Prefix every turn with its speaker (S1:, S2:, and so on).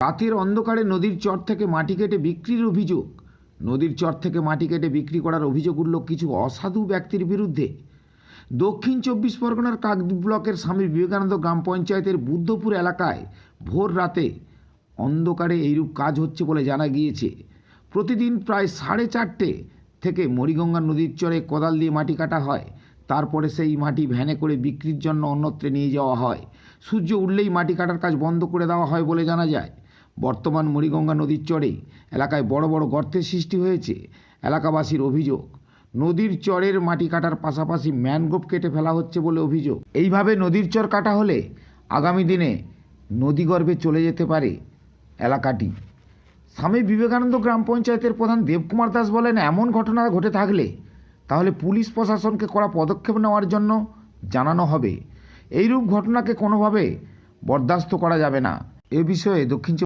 S1: রাতের অন্ধকারে নদীর চর থেকে মাটি কেটে বিক্রির অভিযোগ। নদীর চর থেকে মাটি কেটে বিক্রি করার অভিযোগ উঠল কিছু অসাধু ব্যক্তির বিরুদ্ধে। দক্ষিণ চব্বিশ পরগনার কাকদ্বীপ ব্লকের স্বামী বিবেকানন্দ গ্রাম পঞ্চায়েতের বুদ্ধপুর এলাকায় ভোর রাতে অন্ধকারে এইরূপ কাজ হচ্ছে বলে জানা গিয়েছে। প্রতিদিন প্রায় সাড়ে চারটে থেকে মরিগঙ্গা নদীর চরে কোদাল দিয়ে মাটি কাটা হয়। তারপরে সেই মাটি ভ্যানে করে বিক্রির জন্য অন্যত্রে নিয়ে যাওয়া হয়। সূর্য উঠলেই মাটি কাটার কাজ বন্ধ করে দেওয়া হয় বলে জানা যায়। বর্তমান মরিগঙ্গা নদীর চরে এলাকায় বড় বড় গর্তের সৃষ্টি হয়েছে। এলাকাবাসীর অভিযোগ, নদীর চরের মাটি কাটার পাশাপাশি ম্যানগ্রোভ কেটে ফেলা হচ্ছে বলে অভিযোগ। এইভাবে নদীর চর কাটা হলে আগামী দিনে নদীগর্ভে চলে যেতে পারে এলাকাটি। স্বামী বিবেকানন্দ গ্রাম পঞ্চায়েতের প্রধান দেবকুমার দাস বলেন, এমন ঘটনা ঘটে থাকলে তাহলে পুলিশ প্রশাসনকে কড়া পদক্ষেপ নেওয়ার জন্য জানানো হবে। এইরূপ ঘটনাকে কোনোভাবে বরদাস্ত করা যাবে না। এ বিষয়ে দক্ষিণ